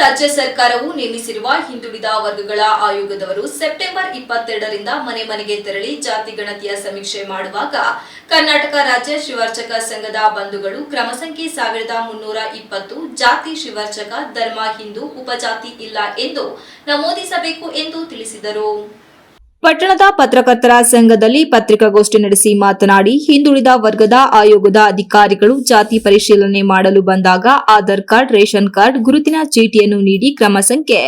ರಾಜ್ಯ ಸರ್ಕಾರವು ನೇಮಿಸಿರುವ ಹಿಂದುಳಿದ ವರ್ಗಗಳ ಆಯೋಗದವರು ಸೆಪ್ಟೆಂಬರ್ ಇಪ್ಪತ್ತೆರಡರಿಂದ ಮನೆ ಮನೆಗೆ ತೆರಳಿ ಜಾತಿ ಗಣತಿಯ ಸಮೀಕ್ಷೆ ಮಾಡುವಾಗ ಕರ್ನಾಟಕ ರಾಜ್ಯ ಶಿವಾರ್ಚಕ ಸಂಘದ ಬಂಧುಗಳು ಕ್ರಮ ಸಂಖ್ಯೆ ಸಾವಿರದ ಮುನ್ನೂರ ಇಪ್ಪತ್ತು ಜಾತಿ ಶಿವಾರ್ಚಕ ಧರ್ಮ ಹಿಂದೂ ಉಪಜಾತಿ ಇಲ್ಲ ಎಂದು ನಮೂದಿಸಬೇಕು ಎಂದು ತಿಳಿಸಿದರು. ಪಟ್ಟಣದ ಪತ್ರಕರ್ತರ ಸಂಘದಲ್ಲಿ ಪತ್ರಿಕಾಗೋಷ್ಠಿ ನಡೆಸಿ ಮಾತನಾಡಿ, ಹಿಂದುಳಿದ ವರ್ಗದ ಆಯೋಗದ ಅಧಿಕಾರಿಗಳು ಜಾತಿ ಪರಿಶೀಲನೆ ಮಾಡಲು ಬಂದಾಗ ಆಧಾರ್ ಕಾರ್ಡ್, ರೇಷನ್ ಕಾರ್ಡ್, ಗುರುತಿನ ಚೀಟಿಯನ್ನು ನೀಡಿ ಕ್ರಮ ಸಂಖ್ಯೆ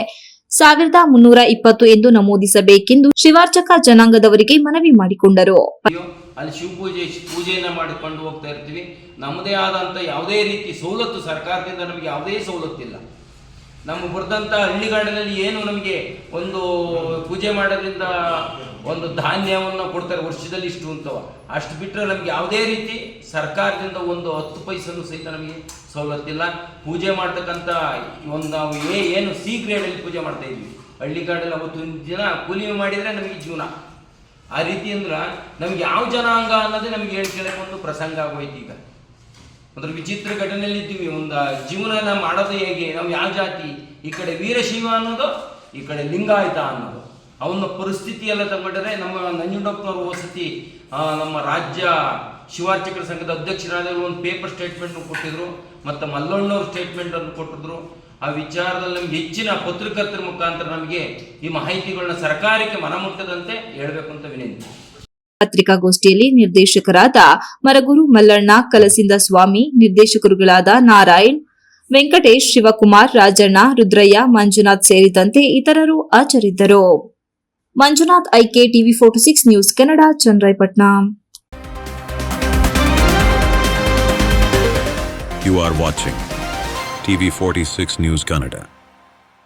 ಸಾವಿರದ ಮುನ್ನೂರ ಇಪ್ಪತ್ತು ಎಂದು ನಮೂದಿಸಬೇಕೆಂದು ಶಿವಾರ್ಚಕ ಜನಾಂಗದವರಿಗೆ ಮನವಿ ಮಾಡಿಕೊಂಡರು. ಅಲ್ಲಿ ಶಿವಪೂಜೆ ಪೂಜೆಯನ್ನ ಮಾಡಿಕೊಂಡು ಹೋಗ್ತಾ ಇರ್ತೀವಿ. ನಮ್ಮದೇ ಆದಂತ ಯಾವುದೇ ರೀತಿ ಸವಲತ್ತು ಸರ್ಕಾರದಿಂದ ನಮಗೆ ಯಾವುದೇ ಸವಲತ್ತಿಲ್ಲ. ನಮ್ಮ ಬರೆದಂಥ ಹಳ್ಳಿಗಾಡಿನಲ್ಲಿ ಏನು ನಮಗೆ ಒಂದು ಪೂಜೆ ಮಾಡೋದ್ರಿಂದ ಒಂದು ಧಾನ್ಯವನ್ನು ಕೊಡ್ತಾರೆ, ವರ್ಷದಲ್ಲಿ ಇಷ್ಟು ಅಂತವ. ಅಷ್ಟು ಬಿಟ್ಟರೆ ನಮಗೆ ಯಾವುದೇ ರೀತಿ ಸರ್ಕಾರದಿಂದ ಒಂದು ಹತ್ತು ಪೈಸನ್ನು ಸಹಿತ ನಮಗೆ ಸವಲತ್ತಿಲ್ಲ. ಪೂಜೆ ಮಾಡ್ತಕ್ಕಂಥ ಒಂದು ನಾವು ಏ, ಏನು ಸಿ ಗ್ರೇಡಲ್ಲಿ ಪೂಜೆ ಮಾಡ್ತಾ ಇದ್ವಿ. ಹಳ್ಳಿಗಾಡಲ್ಲಿ ಅವತ್ತೊಂದು ದಿನ ಕೂಲಿ ಮಾಡಿದರೆ ನಮಗೆ ಜೀವನ. ಆ ರೀತಿ ಅಂದ್ರೆ ನಮ್ಗೆ ಯಾವ ಜನಾಂಗ ಅನ್ನೋದೇ ನಮ್ಗೆ ಹೇಳ್ಕೊಳ್ಳೋಕೆ ಒಂದು ಪ್ರಸಂಗ ಆಗೋಯ್ತು ಈಗ. ಒಂಥರ ವಿಚಿತ್ರ ಘಟನೆಯಲ್ಲಿ ಇದ್ದೀವಿ ಒಂದು ಜೀವನ ಮಾಡೋದು ಹೇಗೆ? ನಾವು ಯಾವ ಜಾತಿ? ಈ ಕಡೆ ವೀರಶೈವ ಅನ್ನೋದು, ಈ ಕಡೆ ಲಿಂಗಾಯತ ಅನ್ನೋದು. ಅವನ ಪರಿಸ್ಥಿತಿ ಎಲ್ಲ ತಗೊಂಡ್ರೆ ನಮ್ಮ ನಂಜುಂಡಪ್ಪನವರು ವಸತಿ ನಮ್ಮ ರಾಜ್ಯ ಶಿವಾರ್ಚಕರ ಸಂಘದ ಅಧ್ಯಕ್ಷರಾದವರು ಒಂದು ಪೇಪರ್ ಸ್ಟೇಟ್ಮೆಂಟ್ ಕೊಟ್ಟಿದ್ರು. ಮತ್ತು ಮಲ್ಲಣ್ಣವ್ರ ಸ್ಟೇಟ್ಮೆಂಟ್ ಅನ್ನು ಕೊಟ್ಟಿದ್ರು. ಆ ವಿಚಾರದಲ್ಲಿ ನಮ್ಗೆ ಹೆಚ್ಚಿನ ಪತ್ರಕರ್ತರ ಮುಖಾಂತರ ನಮಗೆ ಈ ಮಾಹಿತಿಗಳನ್ನ ಸರ್ಕಾರಕ್ಕೆ ಮನಮುಟ್ಟದಂತೆ ಹೇಳಬೇಕು ಅಂತ ವಿನಂತಿ. ಪತ್ರಿಕಾಗೋಷ್ಠಿಯಲ್ಲಿ ನಿರ್ದೇಶಕರಾದ ಮರಗುರು ಮಲ್ಲಣ್ಣ, ಕಲಸಿಂದ ಸ್ವಾಮಿ, ನಿರ್ದೇಶಕರುಗಳಾದ ನಾರಾಯಣ್, ವೆಂಕಟೇಶ್ ಶಿವಕುಮಾರ್, ರಾಜಣ್ಣ, ರುದ್ರಯ್ಯ, ಮಂಜುನಾಥ್ ಸೇರಿದಂತೆ ಇತರರು ಹಾಜರಿದ್ದರು Manjunath, IK TV forty six news Kannada, Channarayapatna You are watching TV46 News Kannada.